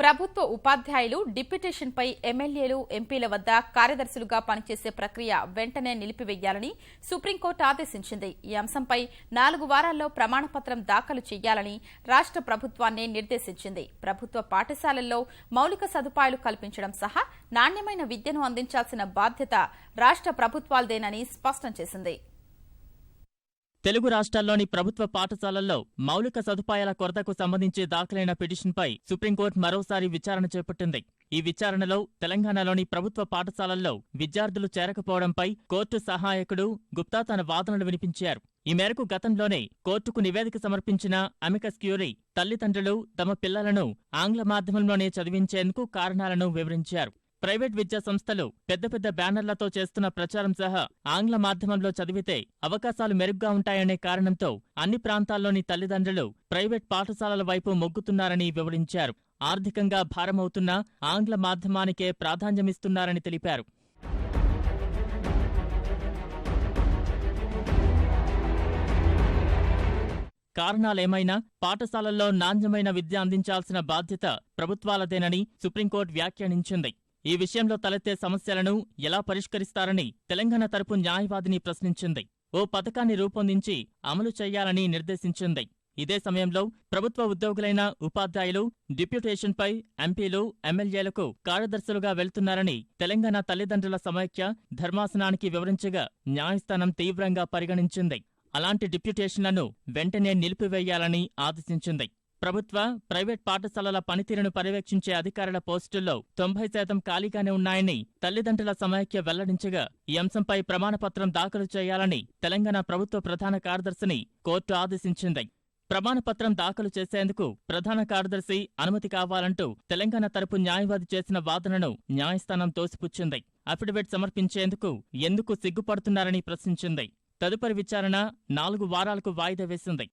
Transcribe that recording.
ప్రభుత్వ ఉపాధ్యాయులు డిప్యుటేషన్పై ఎమ్మెల్యేలు ఎంపీల వద్ద కార్యదర్శులుగా పనిచేసే ప్రక్రియ వెంటనే నిలిపివేయాలని సుప్రీంకోర్టు ఆదేశించింది. ఈ అంశంపై నాలుగు వారాల్లో ప్రమాణపత్రం దాఖలు చేయాలని రాష్ట ప్రభుత్వాన్ని నిర్దేశించింది. ప్రభుత్వ పాఠశాలల్లో మౌలిక సదుపాయాలు కల్పించడం సహా నాణ్యమైన విద్యను అందించాల్సిన బాధ్యత రాష్ట ప్రభుత్వాలదేనని స్పష్టం చేసింది. తెలుగు రాష్ట్రాల్లోని ప్రభుత్వ పాఠశాలల్లో మౌలిక సదుపాయాల కొరతకు సంబంధించి దాఖలైన పిటిషన్పై సుప్రీంకోర్టు మరోసారి విచారణ చేపట్టింది. ఈ విచారణలో తెలంగాణలోని ప్రభుత్వ పాఠశాలల్లో విద్యార్థులు చేరకపోవడంపై కోర్టు సహాయకుడు గుప్తా తన వాదనలు వినిపించారు. ఈ మేరకు గతంలోనే కోర్టుకు నివేదిక సమర్పించిన అమికస్ క్యూరీ తల్లిదండ్రులు తమ పిల్లలను ఆంగ్ల మాధ్యమంలోనే చదివించేందుకు కారణాలను వివరించారు. ప్రైవేట్ విద్యా సంస్థలు పెద్ద పెద్ద బ్యానర్లతో చేస్తున్న ప్రచారం సహా ఆంగ్ల మాధ్యమంలో చదివితే అవకాశాలు మెరుగ్గా ఉంటాయనే కారణంతో అన్ని ప్రాంతాల్లోని తల్లిదండ్రులు ప్రైవేట్ పాఠశాలల వైపు మొగ్గుతున్నారని వివరించారు. ఆర్థికంగా భారమవుతున్న ఆంగ్ల మాధ్యమానికే ప్రాధాన్యమిస్తున్నారని తెలిపారు. కారణాలేమైనా పాఠశాలల్లో నాణ్యమైన విద్య అందించాల్సిన బాధ్యత ప్రభుత్వాలదేనని సుప్రీంకోర్టు వ్యాఖ్యానించింది. ఈ విషయంలో తలెత్తే సమస్యలను ఎలా పరిష్కరిస్తారని తెలంగాణ తరపు న్యాయవాదిని ప్రశ్నించింది. ఓ పథకాన్ని రూపొందించి అమలు చేయాలని నిర్దేశించింది. ఇదే సమయంలో ప్రభుత్వ ఉద్యోగులైన ఉపాధ్యాయులు డిప్యూటేషన్పై ఎంపీలు ఎమ్మెల్యేలకు కార్యదర్శులుగా వెళ్తున్నారని తెలంగాణ తల్లిదండ్రుల సమైక్య ధర్మాసనానికి వివరించగా న్యాయస్థానం తీవ్రంగా పరిగణించింది. అలాంటి డిప్యూటేషన్లను వెంటనే నిలిపివేయాలని ఆదేశించింది. ప్రభుత్వ ప్రైవేట్ పాఠశాలల పనితీరును పర్యవేక్షించే అధికారుల పోస్టుల్లో తొంభై శాతం ఖాళీగానే ఉన్నాయని తల్లిదండ్రుల సమైక్య వెల్లడించగా ఈ అంశంపై ప్రమాణపత్రం దాఖలు చేయాలని తెలంగాణ ప్రభుత్వ ప్రధాన కార్యదర్శిని కోర్టు ఆదేశించింది. ప్రమాణపత్రం దాఖలు చేసేందుకు ప్రధాన కార్యదర్శి అనుమతి కావాలంటూ తెలంగాణ తరపు న్యాయవాది చేసిన వాదనను న్యాయస్థానం తోసిపుచ్చింది. అఫిడవిట్ సమర్పించేందుకు ఎందుకు సిగ్గుపడుతున్నారని ప్రశ్నించింది. తదుపరి విచారణ నాలుగు వారాలకు వాయిదా వేసింది.